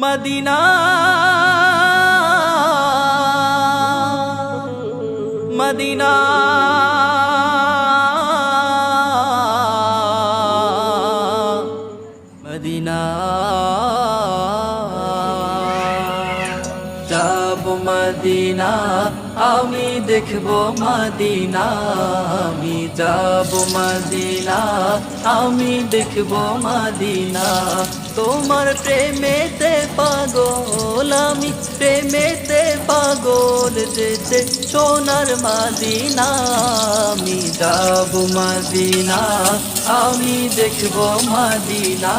Medina. Medina. Medina. যাব Medina. আমি দেখব মদিনা, আমি যাব মদিনা, আমি দেখব মদিনা। তোমার প্রেমেতে পাগল, আমি প্রেমেতে পাগল যেতে সোনার মদিনা, আমি যাব মদিনা, আমি দেখব মদিনা,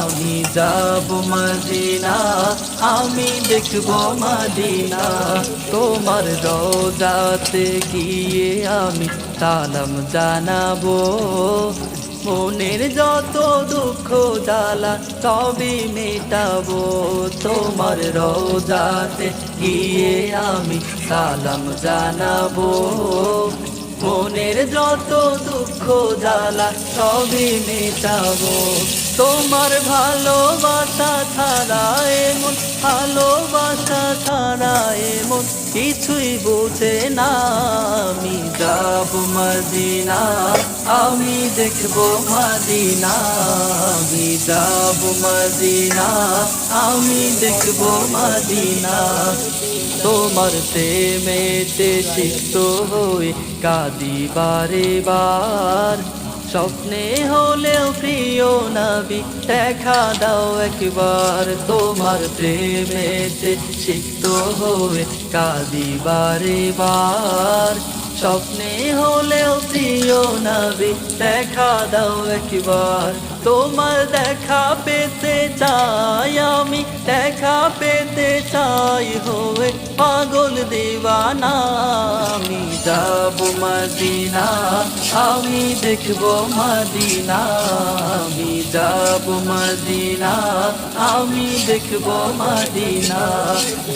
আমি যাব মদিনা, আমি দেখব মদিনা। তোমার রোজাতে গিয়ে আমি সালাম জানাব। মনের যত দুঃখ জ্বালা সবই মেটাবো। তোমার রোজাতে গিয়ে আমি সালাম জানাব। মনের যত দুঃখ জ্বালা সবই মেটাবো। তোমার ভালোবাসা ছাড়া এমন, ভালোবাসা ছাড়া এমন কিছুই বোঝে না। আমি যাব মদিনা, আমি দেখব মদিনা। আমি যাব মদিনা, আমি দেখব মদিনা। তোমার প্রেমেতে সিক্ত হয়ে কাঁদি বারে বার। স্বপ্নে হলেও প্রিয় নাবি দেখা দাও একবার তোমার প্রেমেতে। সিক্ত হয়ে কাঁদি বারে বার স্বপ্নে হলেও প্রিয় নাবি দেখা দাও একবার। তোমার দেখা পেতে চাই আমি, দেখা পেতে চাই হয়ে পাগল দিবানা, আমি যাব মদিনা, আমি দেখব মদিনা, আমি যাব মদিনা, আমি দেখব মদিনা।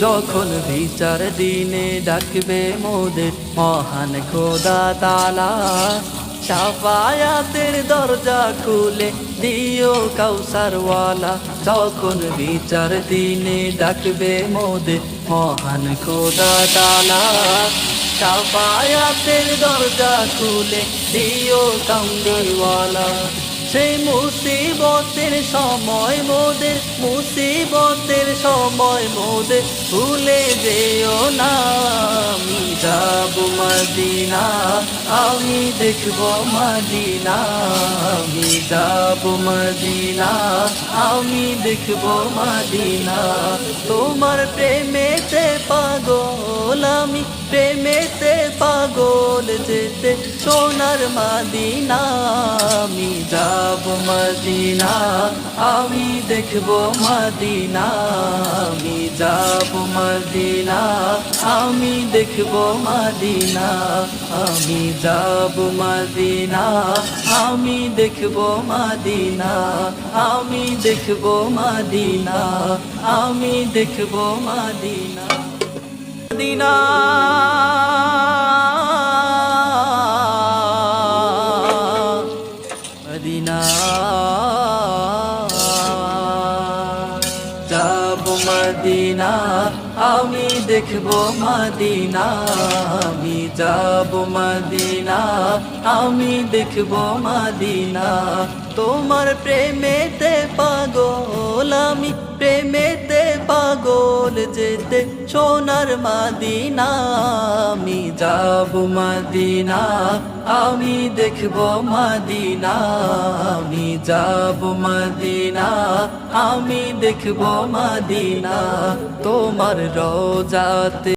যখন বিচার দিনে ডাকবে মোদের মহান খোদা তালা সাফায়াতের দরজা খুলে দিও কাউসারওয়ালা। যখন বিচার দিনে ডাকবে মোদে মহান খোদা তালা। সাফায়াতের দরজা খুলে দিও কামদিওয়ালা সেই মুসিবতের সময় মোদের মুসিবতের সময় মোদের ভুলে যেও না। আমি যাব মদিনা, আমি দেখব মদিনা। আমি যাব মদিনা, আমি দেখব মদিনা। তোমার প্রেমেতে পাগল, আমি প্রেমেতে পাগল। যেতে সোনার মাদিনা, আমি যাব মদিনা, আমি দেখব মদিনা, আমি যাব মদিনা, আমি দেখব মদিনা, আমি যাব মদিনা, আমি দেখব মদিনা, আমি দেখব মদিনা, আমি দেখব মদিনা। মদিনা। মদিনা, আমি দেখব মদিনা, আমি যাব মদিনা, আমি দেখব মদিনা। তোমার প্রেমেতে পাগল, আমি প্রেমেতে পাগল যেতে সোনার মাদিনা, আমি যাব মাদিনা, আমি দেখব মাদিনা, আমি যাব মাদিনা, আমি দেখব মাদিনা, তোমার রোজাতে